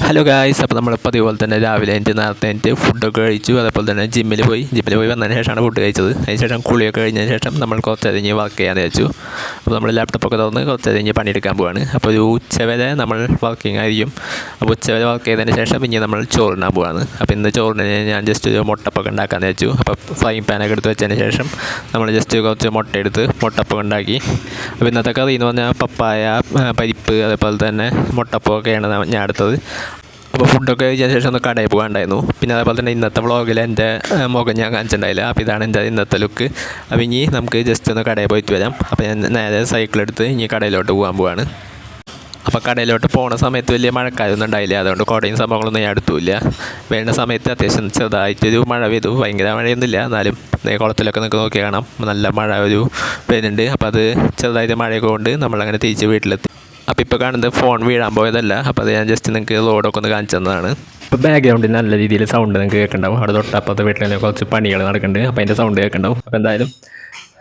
Hello guys അപ്പോൾ നമ്മളിപ്പോൾ അതേപോലെ തന്നെ രാവിലെ എന്റെ നേരത്തെ എന്റെ ഫുഡൊക്കെ കഴിച്ചു. അതേപോലെ തന്നെ ജിമ്മിൽ പോയി. ജിമ്മിൽ പോയി വന്നതിന് ശേഷമാണ് ഫുഡ് കഴിച്ചത്. അതിന് ശേഷം കുളിയൊക്കെ കഴിഞ്ഞതിന് ശേഷം നമ്മൾ കുറച്ച് കഴിഞ്ഞ് വർക്ക് ചെയ്യാൻ വെച്ചു അപ്പോൾ നമ്മൾ ലാപ്ടോപ്പൊക്കെ തുറന്ന് കുറച്ച് കഴിഞ്ഞ് പണിയെടുക്കാൻ പോവാണ്. അപ്പോൾ ഒരു ഉച്ചവരെ നമ്മൾ വർക്കിംഗ് ആയിരിക്കും. അപ്പോൾ ഉച്ചവരെ വർക്ക് ചെയ്തതിന് ശേഷം പിന്നെ നമ്മൾ ചോറിനാൻ പോവാണ്. അപ്പോൾ ഇന്ന് ചോറിന് ഞാൻ ജസ്റ്റ് ഒരു മുട്ടപ്പൊക്കെ ഉണ്ടാക്കാമെന്ന് വെച്ചു അപ്പോൾ ഫ്രൈ പാനൊക്കെ എടുത്ത് വെച്ചതിന് ശേഷം നമ്മൾ ജസ്റ്റ് കുറച്ച് മുട്ട എടുത്ത് മുട്ടപ്പൊക്കെ ഉണ്ടാക്കി. അപ്പോൾ ഇന്നത്തെ കറി എന്ന് പറഞ്ഞാൽ പപ്പായ പരിപ്പ് അതേപോലെ തന്നെ മുട്ടപ്പൊക്കെയാണ് ഞാൻ എടുത്തത്. അപ്പോൾ ഫുഡൊക്കെ കഴിച്ചതിന് ശേഷം ഒന്ന് കടയിൽ പോകാണ്ടായിരുന്നു പിന്നെ അതേപോലെ തന്നെ ഇന്നത്തെ വ്ളോഗിൽ എന്റെ മുഖം ഞാൻ കാണിച്ചിട്ടുണ്ടായില്ല. അപ്പോൾ ഇതാണ് എന്റെ ഇന്നത്തെ ലുക്ക് അപ്പോൾ ഇനി നമുക്ക് ജസ്റ്റ് ഒന്ന് കടയിൽ പോയിട്ട് വരാം. അപ്പോൾ ഞാൻ നേരെ സൈക്കിൾ എടുത്ത് ഇനി കടയിലോട്ട് പോകാൻ പോവാണ്. അപ്പോൾ കടയിലോട്ട് പോണ സമയത്ത് വലിയ മഴക്കാരൊന്നും ഉണ്ടായില്ല. അതുകൊണ്ട് കുടയും സംഭവങ്ങളൊന്നും ഞാൻ എടുത്തില്ല. വേണ്ട സമയത്ത് അത്യാവശ്യം ചെറുതായിട്ടൊരു മഴ പെയ്തു. ഭയങ്കര മഴയൊന്നുമില്ല. എന്നാലും കുളത്തിലൊക്കെ നിങ്ങൾക്ക് നോക്കി കാണാം. നല്ല മഴ ഒരു വരുന്നുണ്ട് അപ്പോൾ അത് ചെറുതായിട്ട് മഴയൊക്കെ കൊണ്ട് നമ്മളങ്ങനെ തിരിച്ച് വീട്ടിലെത്തി. അപ്പോൾ ഇപ്പോൾ കാണുന്നത് ഫോൺ വീഴാൻ പോയതല്ല. അപ്പോൾ അത് ഞാൻ ജസ്റ്റ് നിങ്ങൾക്ക് ലോഡൊക്കെ ഒന്ന് കാണിച്ചു തന്നതാണ്. ഇപ്പോൾ ബാക്ക്ഗ്രൗണ്ടിൽ നല്ല രീതിയിൽ സൗണ്ട് നിങ്ങൾക്ക് കേൾക്കുന്നുണ്ടാവും അവിടെ തൊട്ടപ്പുറത്തെ വീട്ടിൽ കുറച്ച് പണികൾ നടക്കുന്നുണ്ട് അപ്പോൾ അതിന്റെ സൗണ്ട് കേൾക്കുന്നുണ്ടാവും അപ്പോൾ എന്തായാലും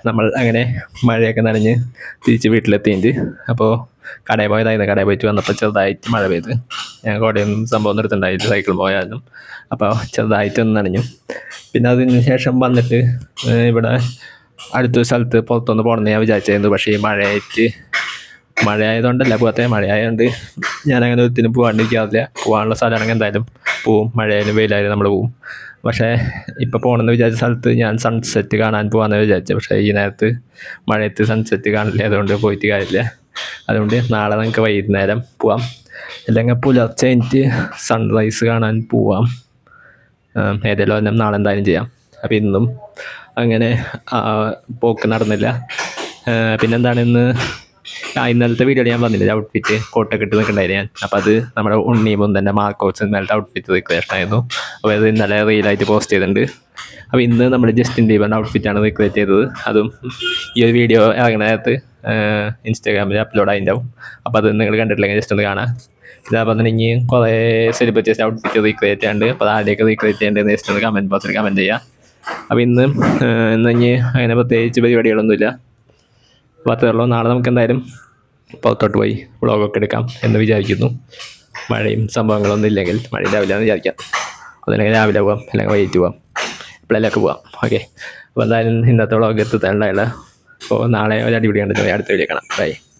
നമ്മൾ അങ്ങനെ മഴയൊക്കെ നനഞ്ഞ് തിരിച്ച് വീട്ടിലെത്തിയിട്ട് അപ്പോൾ കടയിൽ പോയതായിരുന്നു. കടയിൽ പോയിട്ട് വന്നപ്പോൾ ചെറുതായിട്ട് മഴ പെയ്ത്. ഞാൻ കോടയൊന്നും സംഭവം നിർത്തുണ്ടായില്ല സൈക്കിൾ പോയാലും. അപ്പോൾ ചെറുതായിട്ടൊന്ന് നനഞ്ഞു. പിന്നെ അതിന് ശേഷം വന്നിട്ട് ഇവിടെ അടുത്ത സ്ഥലത്ത് പുറത്തൊന്ന് പോകണമെന്ന് ഞാൻ വിചാരിച്ചായിരുന്നു. പക്ഷേ ഈ മഴയായിട്ട് മഴ ആയതുകൊണ്ടല്ല മഴയായതുകൊണ്ട് ഞാനങ്ങനെ ഒത്തിരി പോകാണ്ടിരിക്കാറില്ല പോകാനുള്ള സ്ഥലമാണെങ്കിൽ എന്തായാലും പോവും. മഴയായാലും വെയിലായാലും നമ്മൾ പോവും. പക്ഷേ ഇപ്പോൾ പോകണമെന്ന് വിചാരിച്ച സ്ഥലത്ത് ഞാൻ സൺസെറ്റ് കാണാൻ പോകാമെന്ന് വിചാരിച്ചു. പക്ഷേ ഈ നേരത്ത് മഴയത്ത് സൺസെറ്റ് കാണില്ല. അതുകൊണ്ട് പോയിട്ട് കാര്യമില്ല. അതുകൊണ്ട് നാളെ നമുക്ക് വൈകുന്നേരം പോവാം. അല്ലെങ്കിൽ പുലർച്ചെ എനിക്ക് സൺറൈസ് കാണാൻ പോവാം. ഏതെല്ലാം ഒരെണ്ണം നാളെ എന്തായാലും ചെയ്യാം. അപ്പോൾ ഇന്നും അങ്ങനെ പോക്ക് നടന്നില്ല. പിന്നെന്താണ് ഇന്ന്? ആ ഇന്നലത്തെ വീഡിയോ ഞാൻ പറഞ്ഞില്ല ഔട്ട്ഫിറ്റ് കോട്ടൊക്കെ ഇട്ട് നിൽക്കണ്ടായിരുന്നു ഞാൻ. അപ്പോൾ അത് നമ്മുടെ ഉണ്ണി തന്നെ മാർക്കോസ് ഇന്നലത്തെ ഔട്ട്ഫിറ്റ് റിക്വസ്റ്റ് ആയിരുന്നു. അപ്പോൾ അത് ഇന്നലെ റീലായിട്ട് പോസ്റ്റ് ചെയ്തിട്ടുണ്ട്. അപ്പോൾ ഇന്ന് നമ്മൾ ജസ്റ്റിൻ ബീബറിന്റെ ഔട്ട്ഫിറ്റാണ് റിക്രിയേറ്റ് ചെയ്തത്. അതും ഈ ഒരു വീഡിയോ ഇറങ്ങുന്ന ഇൻസ്റ്റാഗ്രാമിൽ അപ്ലോഡ് ആയിട്ടുണ്ടാവും. അപ്പോൾ അത് നിങ്ങൾ കണ്ടിട്ടില്ലെങ്കിൽ ജസ്റ്റ് ഒന്ന് കാണാം. ഇതാ തന്നെ ഇനി കുറേ സെലിബ്രിറ്റീസിന്റെ ഔട്ട്ഫിറ്റ് റീക്രിയേറ്റ് ചെയ്യാണ്ട് അപ്പോൾ ആരുടെയൊക്കെ റീക്രിയേറ്റ് ചെയ്യേണ്ടതെന്ന് ജസ്റ്റ് ഒന്ന് കമന്റ് ബോക്സിൽ കമന്റ് ചെയ്യുക അപ്പോൾ ഇന്ന് ഇന്ന് ഇനി അങ്ങനെ പ്രത്യേകിച്ച് പരിപാടികളൊന്നുമില്ല. അത്രേ ഉള്ളൂ. നാളെ നമുക്ക് എന്തായാലും പുറത്തോട്ട് പോയി വ്ളോഗൊക്കെ എടുക്കാം എന്ന് വിചാരിക്കുന്നു. മഴയും സംഭവങ്ങളൊന്നും ഇല്ലെങ്കിൽ മഴ രാവിലെ എന്ന് വിചാരിക്കാം. അതല്ലെങ്കിൽ രാവിലെ പോവാം അല്ലെങ്കിൽ വൈകിട്ട് പോവാം എപ്പോഴെങ്കിലൊക്കെ പോവാം. ഓക്കെ അപ്പോൾ എന്തായാലും ഇന്നത്തെ വ്ളോഗ് എത്തുന്നുണ്ടായില്ല അപ്പോൾ നാളെ ഒരു അടിപൊളി കണ്ടിട്ട് അടുത്ത വീഡിയോ കാണാം. ബൈ